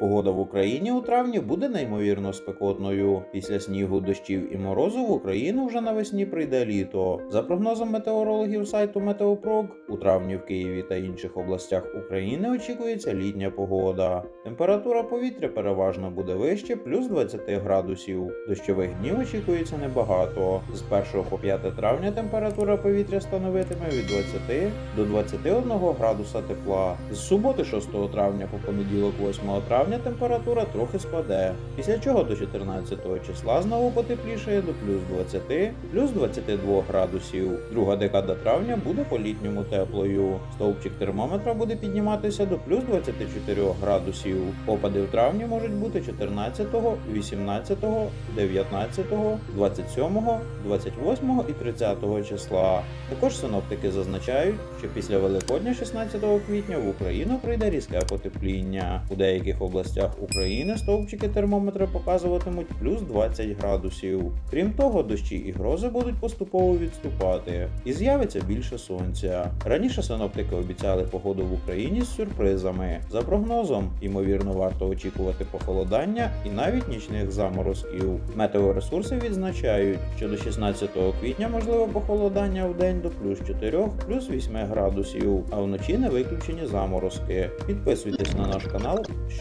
Погода в Україні у травні буде неймовірно спекотною. Після снігу, дощів і морозу в Україну вже навесні прийде літо. За прогнозом метеорологів сайту Метеопрог, у травні в Києві та інших областях України очікується літня погода. Температура повітря переважно буде вище плюс 20 градусів. Дощових днів очікується небагато. З 1 по 5 травня температура повітря становитиме від 20 до 21 градуса тепла. З суботи 6 травня по понеділок 8 травня температура трохи спаде, після чого до 14 числа знову потеплішає до плюс 20, плюс 22 градусів. Друга декада травня буде по-літньому теплою. Стовпчик термометра буде підніматися до плюс 24 градусів. Опади в травні можуть бути 14, 18, 19, 27, 28 і 30 числа. Також синоптики зазначають, що після Великодня 16 квітня в Україну прийде різке потепління. У деяких областях України стовпчики термометра показуватимуть плюс 20 градусів. Крім того, дощі і грози будуть поступово відступати, і з'явиться більше сонця. Раніше синоптики обіцяли погоду в Україні з сюрпризами. За прогнозом, ймовірно, варто очікувати похолодання і навіть нічних заморозків. Метеоресурси відзначають, що до 16 квітня можливо похолодання в день до плюс 4, плюс 8 градусів, а вночі не виключені заморозки. Підписуйтесь на наш канал,